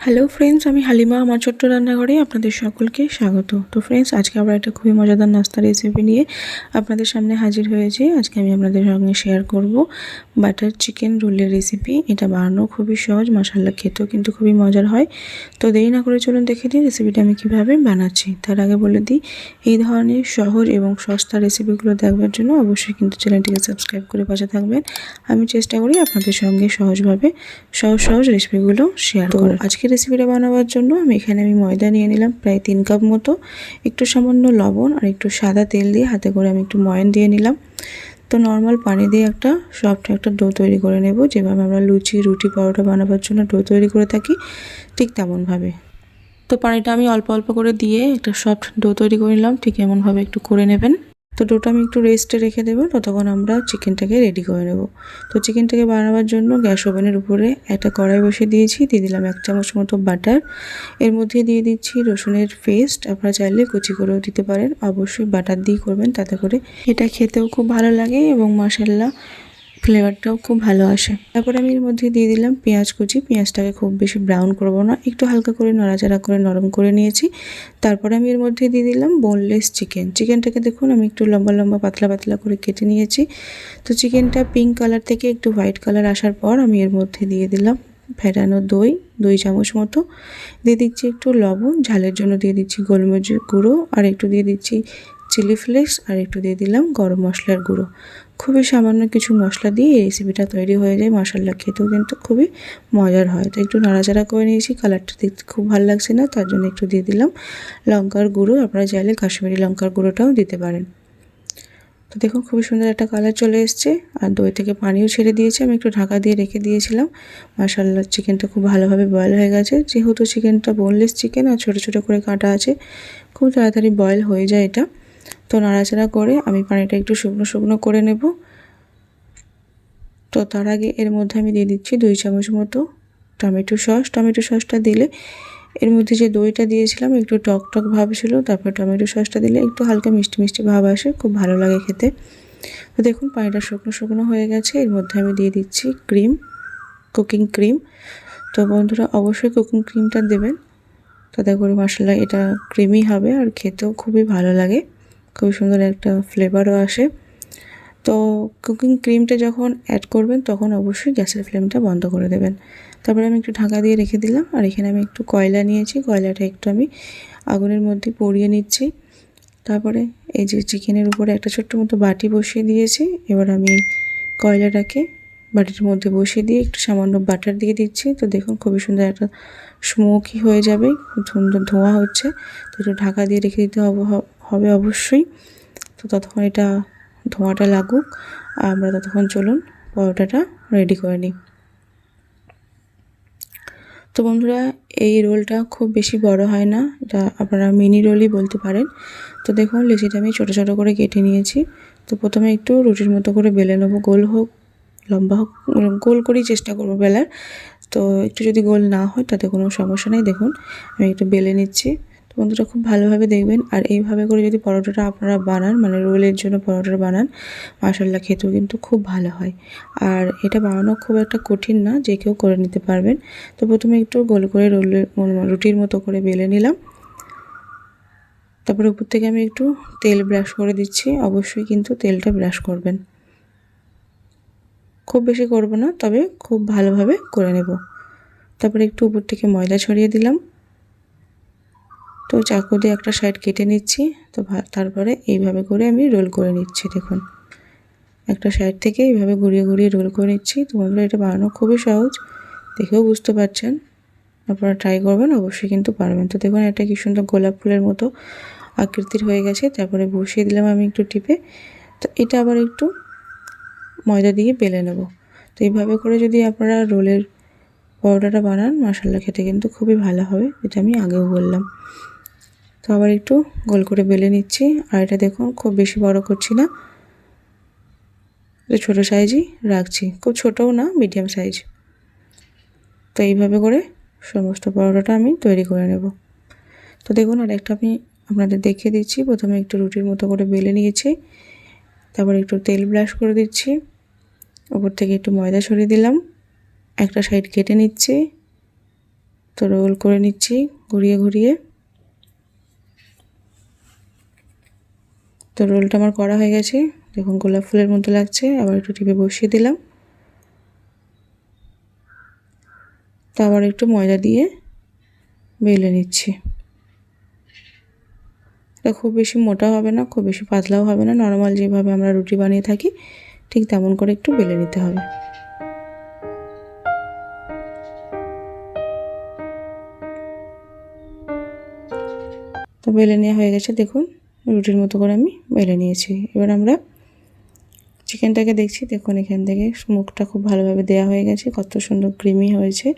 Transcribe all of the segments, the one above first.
Hello friends আমি হালিমা আমার ছোট্ট রান্নাঘরে আপনাদের সকলকে স্বাগত। তো ফ্রেন্ডস আজকে আবার একটা খুবই মজাদার নাস্তা রেসিপি নিয়ে আপনাদের সামনে হাজির হয়েছি। আজকে আমি আপনাদের সঙ্গে শেয়ার করব বাটার চিকেন রোলের রেসিপি এটা বানানো খুবই সহজ মশালা খেতেও কিন্তু খুবই মজার হয়। তো দেরি না করে চলুন দেখে দিই রেসিপিটা আমি কীভাবে বানাচ্ছি। তার আগে বলে দিই এই ধরনের সহজ এবং সস্তা রেসিপিগুলো দেখবার জন্য অবশ্যই কিন্তু চ্যানেলটিকে সাবস্ক্রাইব করে পাশে থাকবেন। আমি চেষ্টা করি আপনাদের সঙ্গে সহজভাবে সহজ সহজ রেসিপিগুলো শেয়ার করার। আজকে রেসিপিটা বানাবার জন্য আমি এখানে আমি ময়দা নিয়ে নিলাম, প্রায় তিন কাপ মতো। একটু সামান্য লবণ আর একটু সাদা তেল দিয়ে হাতে করে আমি একটু ময়ন দিয়ে নিলাম। তো নর্মাল পানি দিয়ে একটা সফট একটা ডো তৈরি করে নেব, যেভাবে আমরা লুচি, রুটি, পরোটা বানাবার জন্য ডো তৈরি করে থাকি, ঠিক তেমনভাবে। তো পানিটা আমি অল্প অল্প করে দিয়ে একটা সফট ডো তৈরি করে নিলাম, ঠিক এমনভাবে একটু করে নেবেন। তো ডোটা আমি একটু রেস্টে রেখে দেবো, ততক্ষণ আমরা চিকেনটাকে রেডি করে নেব। তো চিকেনটাকে বানাবার জন্য গ্যাস ওভেনের উপরে একটা কড়াই বসিয়ে দিয়েছি, দিয়ে দিলাম এক চামচ মতো বাটার এর মধ্যে দিয়ে দিচ্ছি রসুনের পেস্ট আপনারা চাইলে কুচি করেও দিতে পারেন। অবশ্যই বাটার দিয়ে করবেন, তাতে করে এটা খেতেও খুব ভালো লাগে এবং মশাল্লা ফ্লেভারটাও খুব ভালো আসে। তারপরে আমি এর মধ্যে দিয়ে দিলাম পেঁয়াজ কুচি। পেঁয়াজটাকে খুব বেশি ব্রাউন করব না, একটু হালকা করে নড়াচড়া করে নরম করে নিয়েছি। তারপরে আমি এর মধ্যে দিয়ে দিলাম বোনলেস চিকেন চিকেনটাকে দেখুন, আমি একটু লম্বা লম্বা পাতলা পাতলা করে কেটে নিয়েছি। তো চিকেনটা পিঙ্ক কালার থেকে একটু হোয়াইট কালার আসার পর আমি এর মধ্যে দিয়ে দিলাম ফেটানো দই, দুই চামচ মতো। দিয়ে দিচ্ছি একটু লবণ, ঝালের জন্য দিয়ে দিচ্ছি গোলমরিচের গুঁড়ো, আর একটু দিয়ে দিচ্ছি চিলি ফ্লেক্স আর একটু দিয়ে দিলাম গরম মশলার গুঁড়ো। খুবই সামান্য কিছু মশলা দিয়ে এই রেসিপিটা তৈরি হয়ে যায় মশলা খেতেও কিন্তু খুবই মজার হয়। তো একটু নাড়াচাড়া করে নিয়েছি কালারটা দেখতে খুব ভালো লাগছে না, তার জন্য একটু দিয়ে দিলাম লঙ্কার গুঁড়ো। আপনারা চাইলে কাশ্মীরি লঙ্কার গুঁড়োটাও দিতে পারেন। তো দেখুন, খুবই সুন্দর একটা কালার চলে এসছে। আর দই থেকে পানিও ছেড়ে দিয়েছে, আমি একটু ঢাকা দিয়ে রেখে দিয়েছিলাম। মাসাল্লা চিকেনটা খুব ভালোভাবে বয়েল হয়ে গেছে। যেহেতু চিকেনটা বোনলেস চিকেন আর ছোটো ছোটো করে কাটা আছে, খুব তাড়াতাড়ি বয়েল হয়ে যায় এটা। তো নাড়াচাড়া করে আমি পানিটা একটু শুকনো শুকনো করে নেব। তো তার আগে এর মধ্যে আমি দিয়ে দিচ্ছি দুই চামচ মতো টমেটো সস। টমেটো সসটা দিলে এর মধ্যে যে দইটা দিয়েছিলাম একটু টক টক ভাব ছিল, তারপর টমেটো সসটা দিলে একটু হালকা মিষ্টি মিষ্টি ভাব আসে, খুব ভালো লাগে খেতে। তো দেখুন পানিটা শুকনো শুকনো হয়ে গেছে। এর মধ্যে আমি দিয়ে দিচ্ছি ক্রিম, কুকিং ক্রিম। তো বন্ধুরা অবশ্যই কুকিং ক্রিমটা দেবেন। তাতে করে মশলা, এটা ক্রিমি হবে আর খেতেও খুবই ভালো লাগে। খুবই সুন্দর একটা ফ্লেভারও আসে। তো কুকিং ক্রিমটা যখন অ্যাড করবেন, তখন অবশ্যই গ্যাসের ফ্লেমটা বন্ধ করে দেবেন। তারপরে আমি একটু ঢাকা দিয়ে রেখে দিলাম, আর এখানে আমি একটু কয়লা নিয়েছি। কয়লাটা একটু আমি আগুনের মধ্যে পরিয়ে নিচ্ছি। তারপরে এই যে চিকেনের উপরে একটা ছোট্ট মতো বাটি বসিয়ে দিয়েছি। এবার আমি কয়লাটাকে বাটির মধ্যে বসিয়ে দিয়ে একটু সামান্য বাটার দিয়ে দিচ্ছি। তো দেখুন খুবই সুন্দর একটা স্মোকি হয়ে যাবে, খুব সুন্দর ধোঁয়া হচ্ছে। তো একটু ঢাকা দিয়ে রেখে দিতে হবে অবশ্যই। তো ততক্ষণ এটা ধোঁয়াটা লাগুক আমরা ততক্ষণ চলুন পরোটাটা রেডি করে নিই। তো বন্ধুরা, এই রোলটা খুব বেশি বড় হয় না, এটা আপনারা মিনি রোলই বলতে পারেন। তো দেখুন, লেচিটা আমি ছোটো ছোটো করে কেটে নিয়েছি। তো প্রথমে একটু রুটির মতো করে বেলে নেব, গোল হোক, লম্বা হোক, গোল করেই চেষ্টা করব বেলার। তো একটু যদি গোল না হয়, তাতে কোনো সমস্যা নেই। দেখুন, আমি একটু বেলে নিচ্ছি। বন্ধুরা খুব ভালোভাবে দেখবেন। আর এইভাবে করে যদি পরোটাটা আপনারা বানান মানে রোলের জন্য পরোটাটা বানান মাসাল্লা খেতেও কিন্তু খুব ভালো হয়। আর এটা বানানো খুব একটা কঠিন না, যে কেউ করে নিতে পারবেন। তো প্রথমে একটু গোল করে রোলের রুটির মতো করে বেলে নিলাম। তারপরে উপর থেকে আমি একটু তেল ব্রাশ করে দিচ্ছি। অবশ্যই কিন্তু তেলটা ব্রাশ করবেন। খুব বেশি করব না, তবে খুব ভালোভাবে করে নেব। তারপরে একটু উপর থেকে ময়দা ছড়িয়ে দিলাম। তো চাকু দিয়ে একটা সাইড কেটে নিচ্ছি, তো তারপরে এইভাবে করে আমি রোল করে নিচ্ছি, দেখুন। একটা সাইড থেকে এইভাবে ঘুরিয়ে ঘুরিয়ে রোল করে নিচ্ছি। তো এটা বানানো খুবই সহজ, দেখেও বুঝতে পারছেন। আপনারা ট্রাই করবেন, অবশ্যই কিন্তু পারবেন। তো দেখুন, এটা কি সুন্দর গোলাপ ফুলের মতো আকৃতির হয়ে গেছে। তারপরে বসিয়ে দিলাম আমি একটু টিপে। তো এটা আবার একটু ময়দা দিয়ে বেলে নেব। তো এইভাবে করে যদি আপনারা রোলের পরোটাটা বানান মশালা খেতে কিন্তু খুবই ভালো হবে, যেটা আমি আগেও বললাম। তো আবার একটু গোল করে বেলে নিচ্ছি। আর এটা দেখুন, খুব বেশি বড় করছি না। ছোটো সাইজই রাখছি। খুব ছোটও না মিডিয়াম সাইজ তো এইভাবে করে সমস্ত পরোটাটা আমি তৈরি করে নেব। তো দেখুন, আর একটা আমি আপনাদের দেখিয়ে দিচ্ছি। প্রথমে একটু রুটির মতো করে বেলে নিয়েছি। তারপর একটু তেল ব্রাশ করে দিচ্ছি। ওপর থেকে একটু ময়দা ছড়িয়ে দিলাম। একটা সাইড কেটে নিচ্ছি। তো রোল করে নিচ্ছি, ঘুরিয়ে ঘুরিয়ে। তো রোলটা আমার করা হয়ে গেছে। দেখুন, গোলাপ ফুলের মতো লাগছে। আবার একটু টিপে বসিয়ে দিলাম। তো আবার একটু ময়দা দিয়ে বেলে নিচ্ছি। এটা খুব বেশি মোটা হবে না, খুব বেশি পাতলাও হবে না। নর্মাল যেভাবে আমরা রুটি বানিয়ে থাকি, ঠিক তেমন করে একটু বেলে নিতে হবে। তো বেলে নেওয়া হয়ে গেছে, দেখুন। রুটির মতো করে আমি বেলে নিয়েছি। এবার আমরা চিকেনটাকে দেখছি, দেখুন এখান থেকে মুখটা খুব ভালোভাবে দেওয়া হয়ে গেছে, কত সুন্দর ক্রিমি হয়েছে।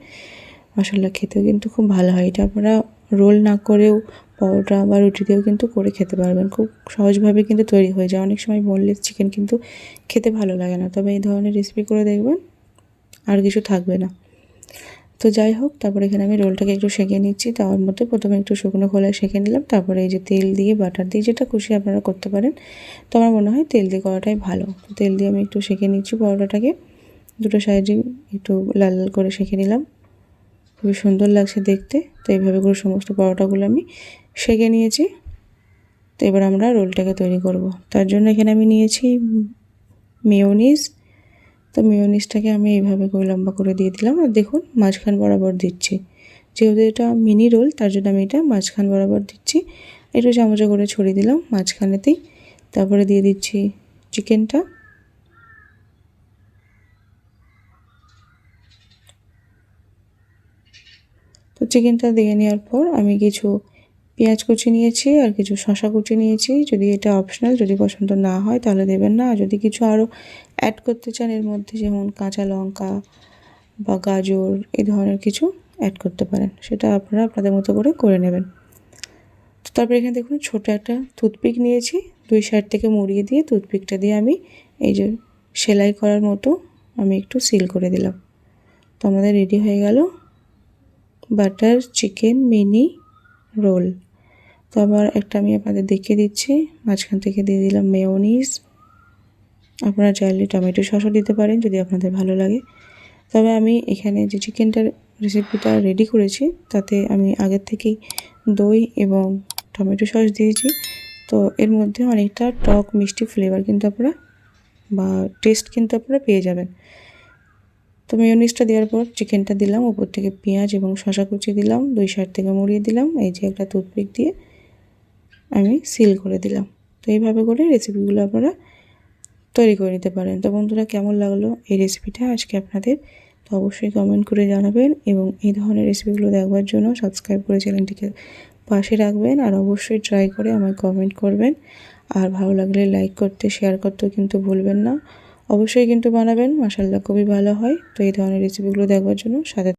মশলা খেতেও কিন্তু খুব ভালো হয়। এটা আপনারা রোল না করেও পরোটা বা রুটি দিয়েও কিন্তু করে খেতে পারবেন। খুব সহজভাবে কিন্তু তৈরি হয়ে যায়। অনেক সময় বললে চিকেন কিন্তু খেতে ভালো লাগে না। তবে এই ধরনের রেসিপি করে দেখবেন আর কিছু থাকবে না। তো যাই হোক, তারপরে এখানে আমি রোলটাকে একটু সেঁকে নিচ্ছি। তার মধ্যে প্রথমে একটু শুকনো খোলায় সেঁকে নিলাম। তারপরে এই যে তেল দিয়ে, বাটার দিয়ে যেটা খুশি আপনারা করতে পারেন। তো আমার মনে হয় তেল দিয়ে করাটাই ভালো। তো তেল দিয়ে আমি একটু সেঁকে নিচ্ছি পরোটাটাকে। দুটো সাইডে একটু লাল লাল করে সেঁকে নিলাম। খুবই সুন্দর লাগছে দেখতে। তো এইভাবে করে সমস্ত পরোটাগুলো আমি সেঁকে নিয়েছি। তো এবার আমরা রোলটাকে তৈরি করব। তার জন্য এখানে আমি নিয়েছি মেয়োনিজ তো মেয়োনিজটাকে আমি এইভাবে করে লম্বা করে দিয়ে দিলাম আর দেখুন মাঝখান বরাবর দিচ্ছি। যেহেতু এটা মিনি রোল তার জন্য আমি এটা মাঝখান বরাবর দিচ্ছি। একটু চামচে করে ছড়িয়ে দিলাম মাঝখানেতেই। তারপরে দিয়ে দিচ্ছি চিকেনটা তো চিকেনটা দিয়ে নেওয়ার পর আমি কিছু পেঁয়াজ কুচি নিয়েছি আর কিছু শশা কুচি নিয়েছি। যদি এটা অপশনাল যদি পছন্দ না হয় তাহলে দেবেন না। যদি কিছু আরও অ্যাড করতে চান, এর মধ্যে যেমন কাঁচা লঙ্কা বা গাজর, এই ধরনের কিছু অ্যাড করতে পারেন। সেটা আপনারা আপনাদের মতো করে করে নেবেন। তো তারপরে এখানে দেখুন, ছোটো একটা টুথপিক নিয়েছি। দুই সাইড থেকে মুড়িয়ে দিয়ে টুথপিকটা দিয়ে আমি এই যে সেলাই করার মতো আমি একটু সিল করে দিলাম। তো আমাদের রেডি হয়ে গেল বাটার চিকেন মিনি রোল তো আবার একটা আমি আপনাদের দেখিয়ে দিচ্ছি। মাঝখান থেকে দিয়ে দিলাম মেয়োনিজ আপনারা চাইলে টমেটো সসও দিতে পারেন যদি আপনাদের ভালো লাগে। তবে আমি এখানে যে চিকেনটার রেসিপিটা রেডি করেছি, তাতে আমি আগের থেকেই দই এবং টমেটো সস দিয়েছি। তো এর মধ্যে অনেকটা টক, মিষ্টি ফ্লেভার কিন্তু আপনারা বা টেস্ট কিন্তু আপনারা পেয়ে যাবেন। তো মেয়নিজটা দেওয়ার পর চিকেনটা দিলাম ওপর থেকে পেঁয়াজ এবং শশা কুচি দিলাম, দুই সাইড থেকে মুড়িয়ে দিলাম, এই যে একটা টুথপিক দিয়ে আমি সিল করে দিলাম। তো এইভাবে করে রেসিপিগুলো আপনারা তৈরি করে নিতে পারেন। তো বন্ধুরা, কেমন লাগল এই রেসিপিটা আজকে আপনাদের তো অবশ্যই কমেন্ট করে জানাবেন এবং এই ধরনের রেসিপিগুলো দেখবার জন্য সাবস্ক্রাইব করে চ্যানেলটিকে পাশে রাখবেন আর অবশ্যই ট্রাই করে আমায় কমেন্ট করবেন। আর ভালো লাগলে লাইক করতে শেয়ার করতেও কিন্তু ভুলবেন না। অবশ্যই কিন্তু বানাবেন মাসাল্লাহ খুবই ভালো হয়। তো এই ধরনের রেসিপিগুলো দেখবার জন্য সাথে